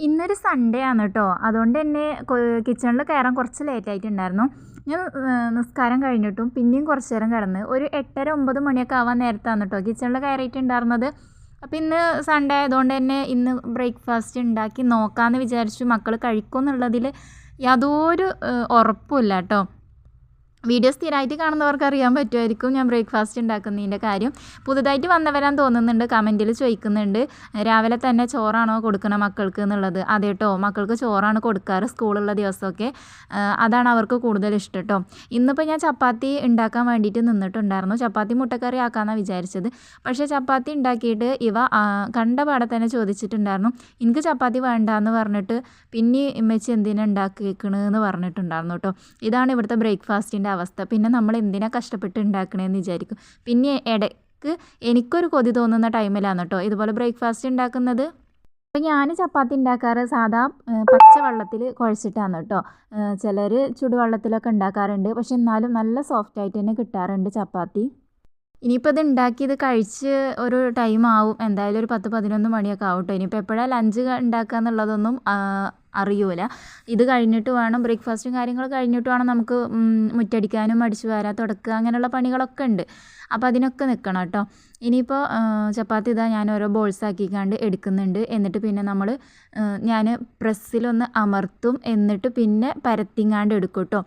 ഇന്നൊരു സൺഡേ ആണ് കേട്ടോ അതുകൊണ്ട് തന്നെ കിച്ചണിൽ കയറാൻ കുറച്ച് ലേറ്റ് ആയിട്ടുണ്ടായിരുന്നു. ഞാൻ നിസ്കാരം കഴിഞ്ഞിട്ടും പിന്നെയും കുറച്ച് നേരം കിടന്ന് ഒരു എട്ടര ഒമ്പത് മണിയൊക്കെ ആവാൻ നേരത്താണ് കേട്ടോ കിച്ചണിൽ കയറിയിട്ടുണ്ടായിരുന്നത് അപ്പോൾ ഇന്ന് സൺഡേ ആയതുകൊണ്ട് തന്നെ ഇന്ന് ബ്രേക്ക്ഫാസ്റ്റ് ഉണ്ടാക്കി നോക്കാമെന്ന് വിചാരിച്ചു മക്കൾ കഴിക്കുമെന്നുള്ളതിൽ യാതൊരു ഉറപ്പുമില്ല കേട്ടോ വീഡിയോ സ്ഥിരമായിട്ട് കാണുന്നവർക്ക് അറിയാൻ പറ്റുമായിരിക്കും ഞാൻ ബ്രേക്ക്ഫാസ്റ്റ് ഉണ്ടാക്കുന്നതിന്റെ കാര്യം. പുതുതായിട്ട് വന്നവരാൻ തോന്നുന്നുണ്ട് കമന്റിൽ ചോദിക്കുന്നുണ്ട് രാവിലെ തന്നെ ചോറാണോ കൊടുക്കണം മക്കൾക്ക് എന്നുള്ളത്. അതെ കേട്ടോ മക്കൾക്ക് ചോറാണ് കൊടുക്കാറ് സ്കൂളുള്ള ദിവസമൊക്കെ. അതാണ് അവർക്ക് കൂടുതൽ ഇഷ്ടം കേട്ടോ ഇന്നിപ്പോൾ ഞാൻ ചപ്പാത്തി ഉണ്ടാക്കാൻ വേണ്ടിയിട്ട് നിന്നിട്ടുണ്ടായിരുന്നു. ചപ്പാത്തി മുട്ടക്കറി ആക്കാമെന്നാണ് വിചാരിച്ചത്. പക്ഷേ ചപ്പാത്തി ഉണ്ടാക്കിയിട്ട് ഇവ കണ്ട പാടെ തന്നെ ചോദിച്ചിട്ടുണ്ടായിരുന്നു. എനിക്ക് ചപ്പാത്തി വേണ്ട എന്ന് പറഞ്ഞിട്ട് പിന്നെ ഇമ്മച്ചി എന്തിനാ ഉണ്ടാക്കിയേക്കണെന്ന് പറഞ്ഞിട്ടുണ്ടായിരുന്നു കേട്ടോ ഇതാണ് ഇവിടുത്തെ ബ്രേക്ക്ഫാസ്റ്റിന്റെ അവസ്ഥ. പിന്നെ നമ്മൾ എന്തിനാ കഷ്ടപ്പെട്ട് ഉണ്ടാക്കണേന്ന് വിചാരിക്കും. പിന്നെ ഇടയ്ക്ക് എനിക്കൊരു കൊതി തോന്നുന്ന ടൈമിലാണ് കേട്ടോ ഇതുപോലെ ബ്രേക്ക്ഫാസ്റ്റ് ഉണ്ടാക്കുന്നത് അപ്പോൾ ഞാൻ ചപ്പാത്തി ഉണ്ടാക്കാറ് സാധാ പച്ച വെള്ളത്തിൽ കുഴച്ചിട്ടാണ് കേട്ടോ ചിലർ ചുടുവെള്ളത്തിലൊക്കെ ഉണ്ടാക്കാറുണ്ട് പക്ഷെ എന്നാലും നല്ല സോഫ്റ്റ് ആയിട്ട് തന്നെ കിട്ടാറുണ്ട് ചപ്പാത്തി. ഇനിയിപ്പോൾ ഇത് ഉണ്ടാക്കി ഇത് കഴിച്ച് ഒരു ടൈം ആവും എന്തായാലും ഒരു പത്ത് പതിനൊന്ന് മണിയൊക്കെ ആവും കേട്ടോ ഇനിയിപ്പോൾ എപ്പോഴാണ് ലഞ്ച് ഉണ്ടാക്കുക എന്നുള്ളതൊന്നും അറിയൂല. ഇത് കഴിഞ്ഞിട്ട് വേണം ബ്രേക്ക്ഫാസ്റ്റും കാര്യങ്ങളും കഴിഞ്ഞിട്ട് വേണം നമുക്ക് മുറ്റടിക്കാനും അടിച്ചു വരാൻ തുടക്കുക അങ്ങനെയുള്ള പണികളൊക്കെ ഉണ്ട്. അപ്പോൾ അതിനൊക്കെ നിൽക്കണം കേട്ടോ. ഇനിയിപ്പോൾ ചപ്പാത്തി ഇതാ ഞാൻ ഓരോ ബോൾസ് ആക്കിക്കാണ്ട് എടുക്കുന്നുണ്ട്. എന്നിട്ട് പിന്നെ നമ്മൾ ഞാൻ പ്രസ്സിലൊന്ന് അമർത്തും. എന്നിട്ട് പിന്നെ പരത്തിങ്ങാണ്ട് എടുക്കും കേട്ടോ.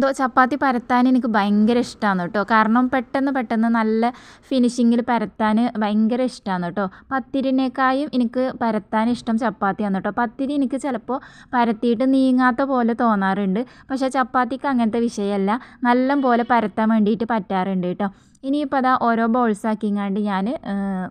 എന്തോ ചപ്പാത്തി പരത്താൻ എനിക്ക് ഭയങ്കര ഇഷ്ടമാണ് കേട്ടോ. കാരണം പെട്ടെന്ന് പെട്ടെന്ന് നല്ല ഫിനിഷിങ്ങിൽ പരത്താൻ ഭയങ്കര ഇഷ്ടമാണ് കേട്ടോ. പത്തിരിനേക്കായും എനിക്ക് പരത്താൻ ഇഷ്ടം ചപ്പാത്തിയാണ് കേട്ടോ. പത്തിരി എനിക്ക് ചിലപ്പോൾ പരത്തിയിട്ട് നീങ്ങാത്ത പോലെ തോന്നാറുണ്ട്. പക്ഷേ ചപ്പാത്തിക്ക് അങ്ങനത്തെ വിഷയമല്ല. നല്ല പോലെ പരത്താൻ വേണ്ടിയിട്ട് പറ്റാറുണ്ട് കേട്ടോ. ഇനിയിപ്പോൾ അതാ ഓരോ ബോൾസ് ആക്കിങ്ങാണ്ട് ഞാൻ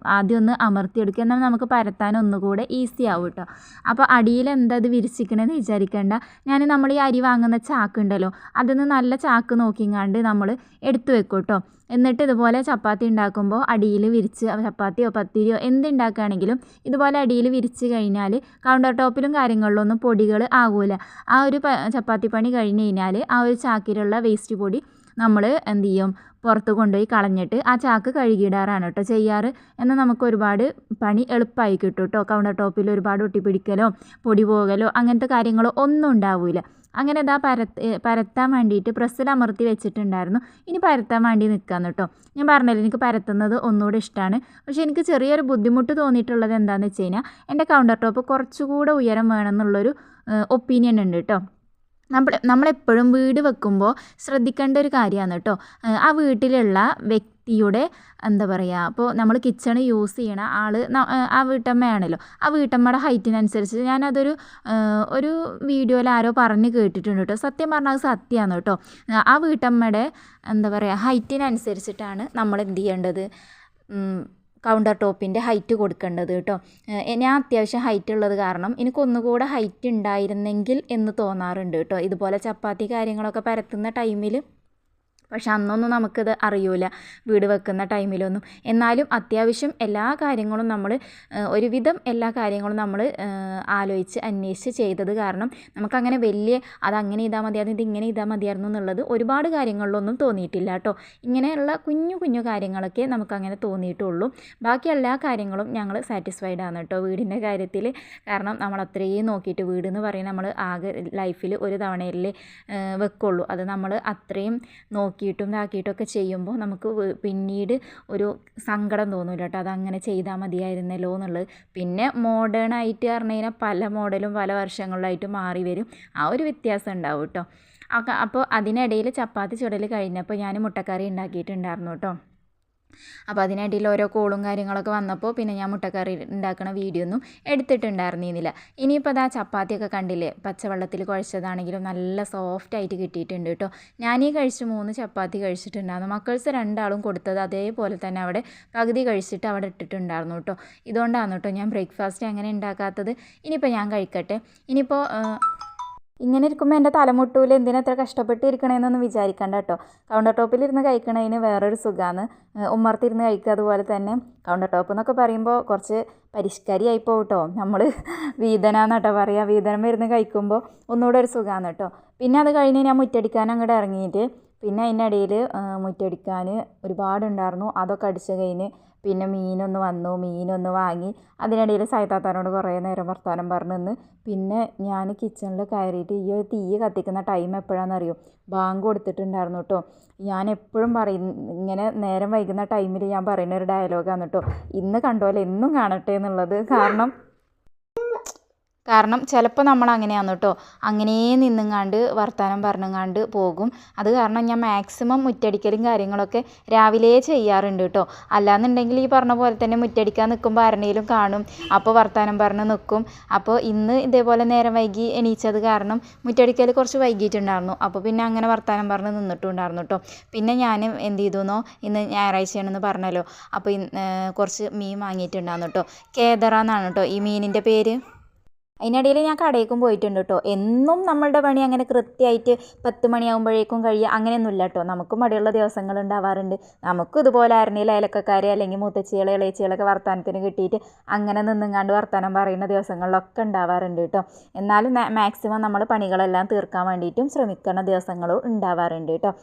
ആദ്യം ഒന്ന് അമർത്തിയെടുക്കുക എന്നാൽ നമുക്ക് പരത്താൻ ഒന്നുകൂടെ ഈസി ആവും കേട്ടോ അപ്പോൾ അടിയിൽ എന്താ ഇത് വിരിച്ചിരിക്കണമെന്ന് വിചാരിക്കേണ്ട. ഞാൻ നമ്മൾ ഈ അരി വാങ്ങുന്ന ചാക്ക് ഉണ്ടല്ലോ അതിൽ നിന്ന് നല്ല ചാക്ക് നോക്കിങ്ങാണ്ട് നമ്മൾ എടുത്തു വെക്കും കേട്ടോ എന്നിട്ട് ഇതുപോലെ ചപ്പാത്തി ഉണ്ടാക്കുമ്പോൾ അടിയിൽ വിരിച്ച് ചപ്പാത്തിയോ പത്തിരിയോ എന്തുണ്ടാക്കുകയാണെങ്കിലും ഇതുപോലെ അടിയിൽ വിരിച്ച് കഴിഞ്ഞാൽ കൗണ്ടർ ടോപ്പിലും കാര്യങ്ങളിലൊന്നും പൊടികൾ ആകൂല ആ ഒരു ചപ്പാത്തി പണി കഴിഞ്ഞ് കഴിഞ്ഞാൽ ആ ഒരു ചാക്കിലുള്ള വേസ്റ്റ് പൊടി നമ്മൾ എന്ത് ചെയ്യും? പുറത്ത് കൊണ്ടുപോയി കളഞ്ഞിട്ട് ആ ചാക്ക് കഴുകിയിടാറാണ് കേട്ടോ ചെയ്യാറ്. എന്നാൽ നമുക്ക് ഒരുപാട് പണി എളുപ്പമായി കിട്ടും കേട്ടോ. കൗണ്ടർ ടോപ്പിൽ ഒരുപാട് ഒട്ടിപ്പിടിക്കലോ പൊടി പോകലോ അങ്ങനത്തെ കാര്യങ്ങളോ ഒന്നും ഉണ്ടാവില്ല അങ്ങനെ ഇതാ പരത്ത് പരത്താൻ വേണ്ടിയിട്ട് പ്രസ്സിൽ അമർത്തി വെച്ചിട്ടുണ്ടായിരുന്നു. ഇനി പരത്താൻ വേണ്ടി നിൽക്കാന്ന് കേട്ടോ. ഞാൻ പറഞ്ഞല്ലോ എനിക്ക് പരത്തുന്നത് ഒന്നുകൂടെ ഇഷ്ടമാണ് പക്ഷേ എനിക്ക് ചെറിയൊരു ബുദ്ധിമുട്ട് തോന്നിയിട്ടുള്ളത് എന്താണെന്ന് വെച്ച് കഴിഞ്ഞാൽ എന്റെ കൗണ്ടർ ടോപ്പ് കുറച്ചുകൂടെ ഉയരം വേണമെന്നുള്ളൊരു ഒപ്പീനിയൻ ഉണ്ട് കേട്ടോ. നമ്മൾ നമ്മളെപ്പോഴും വീട് വെക്കുമ്പോൾ ശ്രദ്ധിക്കേണ്ട ഒരു കാര്യമാണ് കേട്ടോ. ആ വീട്ടിലുള്ള വ്യക്തിയുടെ എന്താ പറയുക അപ്പോൾ നമ്മൾ കിച്ചൺ യൂസ് ചെയ്യണ ആൾ ആ വീട്ടമ്മയാണല്ലോ. ആ വീട്ടമ്മയുടെ ഹൈറ്റിനനുസരിച്ച് ഞാനതൊരു ഒരു വീഡിയോയിൽ ആരോ പറഞ്ഞ് കേട്ടിട്ടുണ്ട് കേട്ടോ. സത്യം പറഞ്ഞാൽ അത് സത്യമാണ് കേട്ടോ. ആ വീട്ടമ്മയുടെ എന്താ പറയുക ഹൈറ്റിനനുസരിച്ചിട്ടാണ് നമ്മൾ എന്ത് ചെയ്യേണ്ടത്? കൗണ്ടർ ടോപ്പിന്റെ ഹൈറ്റ് കൊടുക്കേണ്ടത് കേട്ടോ. ഞാൻ അത്യാവശ്യം ഹൈറ്റ് ഉള്ളത് കാരണം എനിക്കൊന്നുകൂടെ ഹൈറ്റ് ഉണ്ടായിരുന്നെങ്കിൽ എന്ന് തോന്നാറുണ്ട് കേട്ടോ. ഇതുപോലെ ചപ്പാത്തി കാര്യങ്ങളൊക്കെ പരത്തുന്ന ടൈമിൽ പക്ഷെ അന്നൊന്നും നമുക്കിത് അറിയൂല. വീട് വെക്കുന്ന ടൈമിലൊന്നും. എന്നാലും അത്യാവശ്യം എല്ലാ കാര്യങ്ങളും നമ്മൾ ഒരുവിധം എല്ലാ കാര്യങ്ങളും നമ്മൾ ആലോചിച്ച് അന്വേഷിച്ച് ചെയ്തത് കാരണം നമുക്കങ്ങനെ വലിയ അതങ്ങനെ ഇതാ മതിയായിരുന്നു ഇത് ഇങ്ങനെ ഇതാ മതിയായിരുന്നു എന്നുള്ളത് ഒരുപാട് കാര്യങ്ങളിലൊന്നും തോന്നിയിട്ടില്ല കേട്ടോ. ഇങ്ങനെയുള്ള കുഞ്ഞു കുഞ്ഞു കാര്യങ്ങളൊക്കെ നമുക്കങ്ങനെ തോന്നിയിട്ടുള്ളൂ. ബാക്കി എല്ലാ കാര്യങ്ങളും ഞങ്ങൾ സാറ്റിസ്ഫൈഡ് ആണ് കേട്ടോ വീടിന്റെ കാര്യത്തിൽ കാരണം നമ്മൾ അത്രയും നോക്കിയിട്ട് വീട് എന്ന് പറയുന്നത് നമ്മൾ ആകെ ലൈഫിൽ ഒരു തവണയല്ലേ വെക്കുള്ളൂ. അത് നമ്മൾ അത്രയും നോക്കി നോക്കിയിട്ടും ഇതാക്കിയിട്ടും ഒക്കെ ചെയ്യുമ്പോൾ നമുക്ക് പിന്നീട് ഒരു സങ്കടം തോന്നില്ല കേട്ടോ. അതങ്ങനെ ചെയ്താൽ മതിയായിരുന്നല്ലോ എന്നുള്ളത്. പിന്നെ മോഡേൺ ആയിട്ട് പറഞ്ഞു കഴിഞ്ഞാൽ പല മോഡലും പല വർഷങ്ങളിലായിട്ട് മാറി വരും. ആ ഒരു വ്യത്യാസം ഉണ്ടാവും കേട്ടോ. അപ്പോൾ അതിനിടയിൽ ചപ്പാത്തി ചുടൽ കഴിഞ്ഞപ്പോൾ ഞാൻ മുട്ടക്കറി ഉണ്ടാക്കിയിട്ടുണ്ടായിരുന്നു കേട്ടോ. അപ്പോൾ അതിനിടയിൽ ഓരോ കോളും കാര്യങ്ങളൊക്കെ വന്നപ്പോൾ പിന്നെ ഞാൻ മുട്ടക്കറി ഉണ്ടാക്കുന്ന വീഡിയോ ഒന്നും എടുത്തിട്ടുണ്ടായിരുന്നില്ല ഇനിയിപ്പോൾ അതാ ചപ്പാത്തിയൊക്കെ കണ്ടില്ലേ? പച്ചവെള്ളത്തിൽ കുഴച്ചതാണെങ്കിലും നല്ല സോഫ്റ്റ് ആയിട്ട് കിട്ടിയിട്ടുണ്ട് കേട്ടോ. ഞാനീ കഴിച്ച് മൂന്ന് ചപ്പാത്തി കഴിച്ചിട്ടുണ്ടായിരുന്നു. മക്കൾസ് രണ്ടാളും കൊടുത്തത് അതേപോലെ തന്നെ അവിടെ പകുതി കഴിച്ചിട്ട് അവിടെ ഇട്ടിട്ടുണ്ടായിരുന്നു കേട്ടോ. ഇതുകൊണ്ടാണ് കേട്ടോ ഞാൻ ബ്രേക്ക്ഫാസ്റ്റ് അങ്ങനെ ഉണ്ടാക്കാത്തത്. ഇനിയിപ്പോൾ ഞാൻ കഴിക്കട്ടെ. ഇനിയിപ്പോൾ ഇങ്ങനെ ഇരിക്കുമ്പോൾ എന്റെ തലമുട്ടൂൽ എന്തിനാ എത്ര കഷ്ടപ്പെട്ട് ഇരിക്കണേന്നൊന്നും വിചാരിക്കണ്ട കേട്ടോ. കൗണ്ടർ ടോപ്പിലിരുന്ന് കഴിക്കണതിന് വേറൊരു സുഖമാണ് ഉമ്മർത്തിരുന്ന് കഴിക്കുക അതുപോലെ തന്നെ കൗണ്ടർ ടോപ്പ് എന്നൊക്കെ പറയുമ്പോൾ കുറച്ച് പരിഷ്കാരിയായി കേട്ടോ നമ്മൾ വീതനാന്ന് കേട്ടോ പറയുക വീതനം വരുന്ന് കഴിക്കുമ്പോൾ ഒന്നുകൂടെ ഒരു സുഖമാണ് കേട്ടോ പിന്നെ അത് കഴിഞ്ഞ് ഞാൻ മുറ്റടിക്കാൻ അങ്ങോട്ട് ഇറങ്ങിയിട്ട് പിന്നെ അതിന്റെ ഇടയിൽ മുറ്റടിക്കാൻ ഒരുപാടുണ്ടായിരുന്നു അതൊക്കെ അടിച്ച് കഴിഞ്ഞ് പിന്നെ മീനൊന്ന് വന്നു മീനൊന്ന് വാങ്ങി. അതിനിടയിൽ സൈതാത്താനോട് കുറേ നേരം വർത്തമാനം പറഞ്ഞു നിന്ന് പിന്നെ ഞാൻ കിച്ചണിൽ കയറിയിട്ട് ഈ ഒരു തീ കത്തിക്കുന്ന ടൈം എപ്പോഴാണെന്നറിയോ ബാങ്ക് കൊടുത്തിട്ടുണ്ടായിരുന്നു കേട്ടോ ഞാൻ എപ്പോഴും പറയും ഇങ്ങനെ നേരം വൈകുന്ന ടൈമിൽ ഞാൻ പറയുന്ന ഒരു ഡയലോഗാണ് കേട്ടോ ഇന്ന് കണ്ടോലെ എന്നും കാണട്ടെ എന്നുള്ളത്. കാരണം കാരണം ചിലപ്പോൾ നമ്മൾ അങ്ങനെയാണ് കേട്ടോ. അങ്ങനെ നിന്നുങ്ങാണ്ട് വർത്തമാനം പറഞ്ഞുങ്ങാണ്ട് പോകും. അത് കാരണം ഞാൻ മാക്സിമം മുറ്റടിക്കലും കാര്യങ്ങളൊക്കെ രാവിലെ ചെയ്യാറുണ്ട് കേട്ടോ. അല്ലാന്നുണ്ടെങ്കിൽ ഈ പറഞ്ഞ പോലെ തന്നെ മുറ്റടിക്കാൻ നിൽക്കുമ്പോൾ ആരുടെയും കാണും. അപ്പോൾ വർത്തമാനം പറഞ്ഞ് നിൽക്കും അപ്പോൾ ഇന്ന് ഇതേപോലെ നേരം വൈകി എണീച്ചത് കാരണം മുറ്റടിക്കൽ കുറച്ച് വൈകിയിട്ടുണ്ടായിരുന്നു അപ്പോൾ പിന്നെ അങ്ങനെ വർത്തമാനം പറഞ്ഞ് നിന്നിട്ടുണ്ടായിരുന്നു കേട്ടോ. പിന്നെ ഞാൻ എന്ത് ചെയ്തുന്നോ ഇന്ന് ഞായറാഴ്ചയാണെന്ന് പറഞ്ഞല്ലോ. അപ്പോൾ കുറച്ച് മീൻ വാങ്ങിയിട്ടുണ്ടായിരുന്നു കേട്ടോ. കേദറ എന്നാണ് കേട്ടോ ഈ മീനിന്റെ പേര്. അതിനിടയിൽ ഞാൻ കടയിലേക്കും പോയിട്ടുണ്ട് കേട്ടോ എന്നും നമ്മളുടെ പണി അങ്ങനെ കൃത്യമായിട്ട് പത്ത് മണിയാകുമ്പോഴേക്കും കഴിയുക അങ്ങനെയൊന്നുമില്ല കേട്ടോ നമുക്കും മടിയുള്ള ദിവസങ്ങൾ ഉണ്ടാവാറുണ്ട്. നമുക്കും ഇതുപോലെ ആരുടെയും അയലക്കക്കാരെ അല്ലെങ്കിൽ മുത്തച്ചികളെ ഇളയച്ചികളൊക്കെ വർത്തമാനത്തിന് കിട്ടിയിട്ട് അങ്ങനെ നിന്നുങ്ങാണ്ട് വർത്തമാനം പറയുന്ന ദിവസങ്ങളിലൊക്കെ ഉണ്ടാവാറുണ്ട് കേട്ടോ എന്നാലും മാക്സിമം നമ്മൾ പണികളെല്ലാം തീർക്കാൻ വേണ്ടിയിട്ടും ശ്രമിക്കുന്ന ദിവസങ്ങളും ഉണ്ടാവാറുണ്ട് കേട്ടോ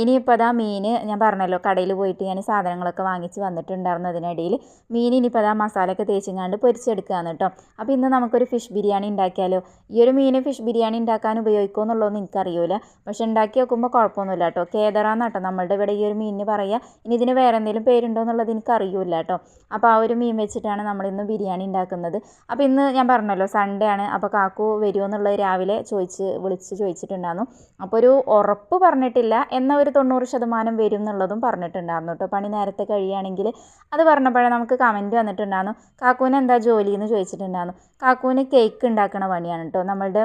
ഇനിയിപ്പോൾ അതാ മീൻ ഞാൻ പറഞ്ഞല്ലോ കടയിൽ പോയിട്ട് ഞാൻ സാധനങ്ങളൊക്കെ വാങ്ങിച്ച് വന്നിട്ടുണ്ടായിരുന്നു അതിനിടയിൽ. മീൻ ഇനിയിപ്പോൾ അതാ മസാലയൊക്കെ തേച്ചിങ്ങാണ്ട് പൊരിച്ചെടുക്കുകയാണ് കേട്ടോ. അപ്പോൾ ഇന്ന് നമുക്കൊരു ഫിഷ് ബിരിയാണി ഉണ്ടാക്കിയാലോ? ഈ ഒരു മീൻ ഫിഷ് ബിരിയാണി ഉണ്ടാക്കാൻ ഉപയോഗിക്കുമോ എന്നുള്ളതൊന്നും എനിക്കറിയില്ല പക്ഷെ ഉണ്ടാക്കി നോക്കുമ്പോൾ കുഴപ്പമൊന്നുമില്ല കേട്ടോ. കേദറ എന്നാട്ടോ നമ്മളുടെ ഇവിടെ ഈ ഒരു മീനിന് പറയുക ഇനി ഇതിന് വേറെ എന്തെങ്കിലും പേരുണ്ടോ എന്നുള്ളത് എനിക്കറിയില്ല കേട്ടോ. അപ്പോൾ ആ ഒരു മീൻ വെച്ചിട്ടാണ് നമ്മളിന്ന് ബിരിയാണി ഉണ്ടാക്കുന്നത്. അപ്പോൾ ഇന്ന് ഞാൻ പറഞ്ഞല്ലോ സൺഡേ ആണ്. അപ്പോൾ കാക്കു വരുമോ എന്നുള്ളത് രാവിലെ ചോദിച്ച് വിളിച്ച് ചോദിച്ചിട്ടുണ്ടായിരുന്നു. അപ്പോൾ ഒരു ഉറപ്പ് പറഞ്ഞിട്ടില്ല. എന്നാൽ ഒരു തൊണ്ണൂറ് ശതമാനം വരും എന്നുള്ളതും പറഞ്ഞിട്ടുണ്ടായിരുന്നു കേട്ടോ. പണി നേരത്തെ കഴിയുകയാണെങ്കിൽ അത് പറഞ്ഞപ്പോഴേ നമുക്ക് കമന്റ് വന്നിട്ടുണ്ടായിരുന്നു. കാക്കൂന് എന്താ ജോലി? എന്ന് ചോദിച്ചിട്ടുണ്ടായിരുന്നു. കാക്കൂന് കേക്ക് ഉണ്ടാക്കുന്ന പണിയാണ് കേട്ടോ. നമ്മളുടെ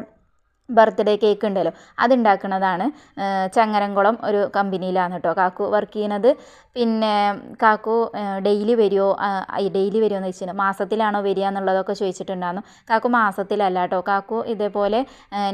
ബർത്ത്ഡേ കേക്ക് ഉണ്ടല്ലോ അതുണ്ടാക്കുന്നതാണ് ചങ്ങരംകുളം ഒരു കമ്പനിയിലാണ് കേട്ടോ കാക്കു വർക്ക് ചെയ്യുന്നത്. പിന്നെ കാക്കു ഡെയിലി വരുമോ ഡെയിലി വരുമോ എന്ന് ചോദിച്ചിട്ട് മാസത്തിലാണോ വരിക എന്നുള്ളതൊക്കെ ചോദിച്ചിട്ടുണ്ടായിരുന്നു. കാക്കു മാസത്തിലല്ല കേട്ടോ കാക്കു ഇതേപോലെ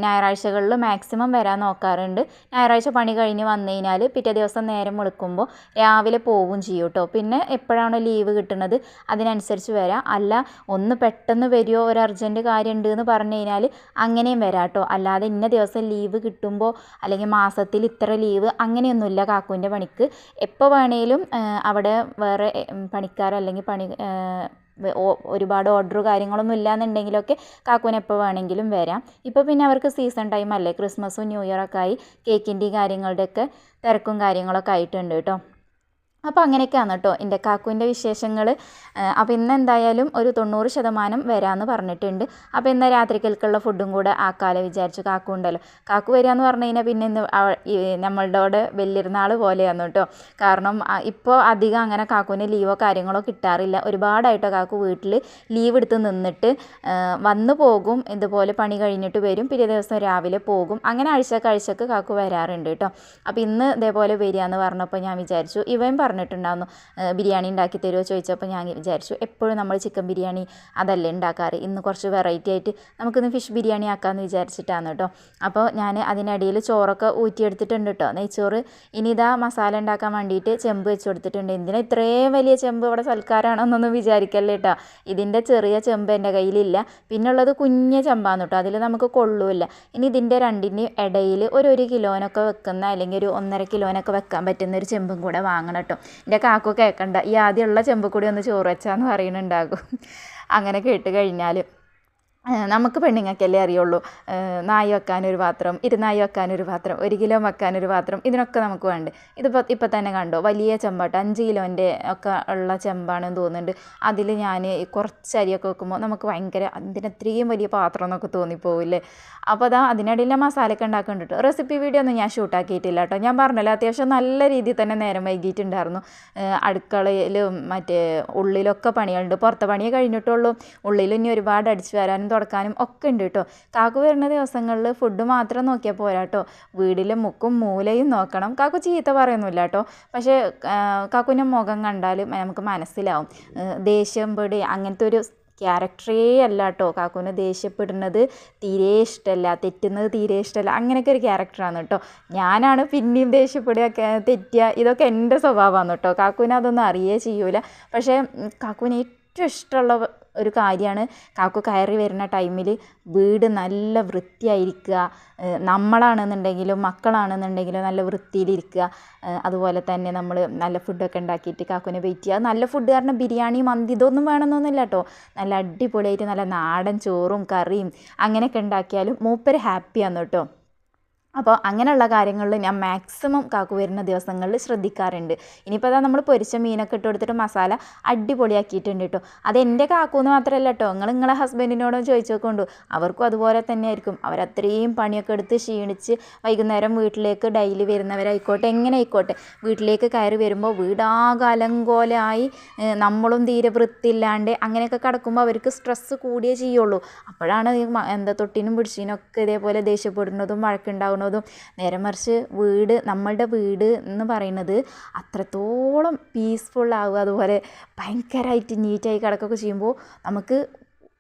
ഞായറാഴ്ചകളിൽ മാക്സിമം വരാൻ നോക്കാറുണ്ട്. ഞായറാഴ്ച പണി കഴിഞ്ഞ് വന്നു കഴിഞ്ഞാൽ പിറ്റേ ദിവസം നേരം വിളിക്കുമ്പോൾ രാവിലെ പോവും ചെയ്യും കേട്ടോ പിന്നെ എപ്പോഴാണോ ലീവ് കിട്ടുന്നത് അതിനനുസരിച്ച് വരാം. അല്ല ഒന്ന് പെട്ടെന്ന് വരുമോ ഒരു അർജന്റ് കാര്യമുണ്ട് എന്ന് പറഞ്ഞു കഴിഞ്ഞാൽ അങ്ങനെയും വരാം കേട്ടോ അല്ലാതെ ഇന്ന ദിവസം ലീവ് കിട്ടുമ്പോൾ അല്ലെങ്കിൽ മാസത്തിൽ ഇത്ര ലീവ് അങ്ങനെയൊന്നുമില്ല കാക്കുവിന്റെ പണിക്ക്. എപ്പോൾ വേണേലും അവിടെ വേറെ പണിക്കാർ അല്ലെങ്കിൽ പണി ഒരുപാട് ഓർഡർ കാര്യങ്ങളൊന്നും ഇല്ലാന്നുണ്ടെങ്കിലൊക്കെ കാക്കൂന് എപ്പോൾ വേണമെങ്കിലും വരാം. ഇപ്പോൾ പിന്നെ അവർക്ക് സീസൺ ടൈം അല്ലേ ക്രിസ്മസും ന്യൂ ഇയറൊക്കെ ആയി കേക്കിന്റെയും കാര്യങ്ങളുടെയൊക്കെ തിരക്കും കാര്യങ്ങളൊക്കെ ആയിട്ടുണ്ട് കേട്ടോ. അപ്പോൾ അങ്ങനെയൊക്കെയാണ് കേട്ടോ എന്റെ കാക്കുവിന്റെ വിശേഷങ്ങൾ അപ്പോൾ ഇന്ന് എന്തായാലും ഒരു തൊണ്ണൂറ് ശതമാനം വരാമെന്ന് പറഞ്ഞിട്ടുണ്ട്. അപ്പോൾ ഇന്ന് രാത്രിക്കൽക്കുള്ള ഫുഡും കൂടെ ആക്കാലോ വിചാരിച്ചു കാക്കു ഉണ്ടല്ലോ. കാക്കു വരികയെന്ന് പറഞ്ഞു കഴിഞ്ഞാൽ പിന്നെ ഇന്ന് നമ്മളുടെ അവിടെ വലിയിരുന്നാൾ പോലെയാണ് കേട്ടോ. കാരണം ഇപ്പോൾ അധികം അങ്ങനെ കാക്കുവിന് ലീവോ കാര്യങ്ങളോ കിട്ടാറില്ല. ഒരുപാടായിട്ടോ കാക്കു വീട്ടിൽ ലീവ് എടുത്ത് നിന്നിട്ട് വന്നു പോകും ഇതുപോലെ പണി കഴിഞ്ഞിട്ട് വരും പിറ്റേ ദിവസം രാവിലെ പോകും. അങ്ങനെ ആഴ്ചക്ക് ആഴ്ചക്ക് കാക്കു വരാറുണ്ട് കേട്ടോ. അപ്പോൾ ഇന്ന് ഇതേപോലെ വരികയെന്ന് പറഞ്ഞപ്പോൾ ഞാൻ വിചാരിച്ചു ഇവൻ പറഞ്ഞിട്ടുണ്ടായിരുന്നു ബിരിയാണി ഉണ്ടാക്കി തരുമോ ചോദിച്ചപ്പോൾ ഞാൻ വിചാരിച്ചു എപ്പോഴും നമ്മൾ ചിക്കൻ ബിരിയാണി അതല്ലേ ഉണ്ടാക്കാറ്? ഇന്ന് കുറച്ച് വെറൈറ്റി ആയിട്ട് നമുക്കിന്ന് ഫിഷ് ബിരിയാണി ആക്കാമെന്ന് വിചാരിച്ചിട്ടാണ് കേട്ടോ അപ്പോൾ ഞാൻ അതിനിടയിൽ ചോറൊക്കെ ഊറ്റിയെടുത്തിട്ടുണ്ട് കേട്ടോ നെയ്ച്ചോറ് ഇനി ഇതാ മസാല ഉണ്ടാക്കാൻ വേണ്ടിയിട്ട് ചെമ്പ് വെച്ച് കൊടുത്തിട്ടുണ്ട്. എന്തിനാ ഇത്രയും വലിയ ചെമ്പ് ഇവിടെ സൽക്കാരാണെന്നൊന്നും വിചാരിക്കല്ലേ കേട്ടോ ഇതിന്റെ ചെറിയ ചെമ്പ് എന്റെ കയ്യിലില്ല. പിന്നെ ഉള്ളത് കുഞ്ഞ ചെമ്പാന്ന് കേട്ടോ അതിൽ നമുക്ക് കൊള്ളൂല്ല. ഇനി ഇതിന്റെ രണ്ടിന്റെയും ഇടയിൽ ഒരു ഒരു കിലോനൊക്കെ വെക്കുന്ന അല്ലെങ്കിൽ ഒരു ഒന്നര കിലോനൊക്കെ വെക്കാൻ പറ്റുന്ന ഒരു ചെമ്പും കൂടെ വാങ്ങണം കേട്ടോ എന്റെ കാക്കു കേൾക്കണ്ട ഈ ആദ്യമുള്ള ചെമ്പ് കൂടി ഒന്ന് ചോറ് വെച്ചാന്ന് പറയുന്നുണ്ടാകും. അങ്ങനെ കേട്ട് കഴിഞ്ഞാൽ നമുക്ക് പെണ്ണുങ്ങൾക്കല്ലേ അറിയുള്ളൂ. നായി വെക്കാനൊരു പാത്രം ഇരുനായി വെക്കാനൊരു പാത്രം ഒരു കിലോ വെക്കാനൊരു പാത്രം ഇതിനൊക്കെ നമുക്ക് വേണ്ടേ. ഇതിപ്പോൾ ഇപ്പം തന്നെ കണ്ടോ വലിയ ചെമ്പാട്ട് അഞ്ച് കിലോന്റെ ഒക്കെ ഉള്ള ചെമ്പാണെന്ന് തോന്നുന്നുണ്ട്. അതിൽ ഞാൻ കുറച്ച് അരിയൊക്കെ വെക്കുമ്പോൾ നമുക്ക് ഭയങ്കര അതിനത്രയും വലിയ പാത്രം എന്നൊക്കെ തോന്നിപ്പോവില്ലേ. അപ്പോൾ അതാ അതിനിടയിൽ മസാലയൊക്കെ ഉണ്ടാക്കുന്നുണ്ട് റെസിപ്പി വീഡിയോ ഒന്നും ഞാൻ ഷൂട്ടാക്കിയിട്ടില്ല കേട്ടോ ഞാൻ പറഞ്ഞല്ലോ അത്യാവശ്യം നല്ല രീതിയിൽ തന്നെ നേരം വൈകിയിട്ടുണ്ടായിരുന്നു. അടുക്കളയിലും മറ്റേ ഉള്ളിലൊക്കെ പണിയുണ്ട് പുറത്തെ പണിയേ കഴിഞ്ഞിട്ടുള്ളൂ. ഉള്ളിലും ഇനി ഒരുപാട് അടിച്ചു വരാനും തുടക്കാനും ഒക്കെ ഉണ്ട് കേട്ടോ കാക്കു വരുന്ന ദിവസങ്ങളിൽ ഫുഡ് മാത്രം നോക്കിയാൽ പോരാ കേട്ടോ വീടിലെ മുക്കും മൂലയും നോക്കണം. കാക്കു ചീത്ത പറയുന്നില്ല കേട്ടോ പക്ഷേ കാക്കുവിന്റെ മുഖം കണ്ടാൽ നമുക്ക് മനസ്സിലാവും. ദേഷ്യം പേടി അങ്ങനത്തെ ഒരു ക്യാരക്ടറേ അല്ല കേട്ടോ കാക്കുവിന് ദേഷ്യപ്പെടുന്നത് തീരെ ഇഷ്ടമല്ല തെറ്റുന്നത് തീരെ ഇഷ്ടമല്ല അങ്ങനെയൊക്കെ ഒരു ക്യാരക്ടറാണ് കേട്ടോ ഞാനാണ് പിന്നെയും ദേഷ്യപ്പെടുക തെറ്റുക ഇതൊക്കെ എന്റെ സ്വഭാവമാണ് കേട്ടോ കാക്കുവിന് അതൊന്നും അറിയേ ചെയ്യൂല. പക്ഷേ കാക്കുവിന് ഏറ്റവും ഇഷ്ടമുള്ള ഒരു കാര്യമാണ്. കാക്കു കയറി വരുന്ന ടൈമിൽ വീട് നല്ല വൃത്തിയായിരിക്കുക. നമ്മളാണെന്നുണ്ടെങ്കിലും മക്കളാണെന്നുണ്ടെങ്കിലും നല്ല വൃത്തിയിലിരിക്കുക. അതുപോലെ തന്നെ നമ്മൾ നല്ല ഫുഡൊക്കെ ഉണ്ടാക്കിയിട്ട് കാക്കുവിനെ വെയിറ്റ് ചെയ്യുക. നല്ല ഫുഡ് കാരണം ബിരിയാണി മന്തി ഇതൊന്നും വേണമെന്നൊന്നുമില്ല കേട്ടോ. നല്ല അടിപൊളിയായിട്ട് നല്ല നാടൻ ചോറും കറിയും അങ്ങനെയൊക്കെ ഉണ്ടാക്കിയാലും മൂപ്പര് ഹാപ്പിയാണ് കേട്ടോ. അപ്പോൾ അങ്ങനെയുള്ള കാര്യങ്ങളിൽ ഞാൻ മാക്സിമം കാക്കു വരുന്ന ദിവസങ്ങളിൽ ശ്രദ്ധിക്കാറുണ്ട്. ഇനിയിപ്പോൾ അതാ നമ്മൾ പൊരിച്ച മീനൊക്കെ ഇട്ട് കൊടുത്തിട്ട് മസാല അടിപൊളിയാക്കിയിട്ടുണ്ട് കേട്ടോ. അത് എന്റെ കാക്കൂന്ന് മാത്രമല്ല കേട്ടോ. നിങ്ങൾ നിങ്ങളെ ഹസ്ബൻഡിനോടും ചോദിച്ചു നോക്കൊണ്ടു അവർക്കും അതുപോലെ തന്നെ ആയിരിക്കും അവരത്രയും പണിയൊക്കെ എടുത്ത് ക്ഷീണിച്ച് വൈകുന്നേരം വീട്ടിലേക്ക് ഡെയിലി വരുന്നവരായിക്കോട്ടെ എങ്ങനെ ആയിക്കോട്ടെ. വീട്ടിലേക്ക് കയറി വരുമ്പോൾ വീടാകലങ്കോലായി നമ്മളും തീരെ വൃത്തിയില്ലാണ്ട് അങ്ങനെയൊക്കെ കിടക്കുമ്പോൾ അവർക്ക് സ്ട്രെസ്സ് കൂടിയേ ചെയ്യുള്ളൂ. അപ്പോഴാണ് എന്താ തൊട്ടിനും പിടിച്ചിനൊക്കെ ഇതേപോലെ ദേഷ്യപ്പെടുന്നതും വഴക്കുണ്ടാകുന്നതും നേരെ മറിച്ച് വീട് നമ്മളുടെ വീട് എന്ന് പറയുന്നത് അത്രത്തോളം പീസ്ഫുള്ളാവുക അതുപോലെ ഭയങ്കരമായിട്ട് നീറ്റായി കിടക്കുകയൊക്കെ ചെയ്യുമ്പോൾ നമുക്ക്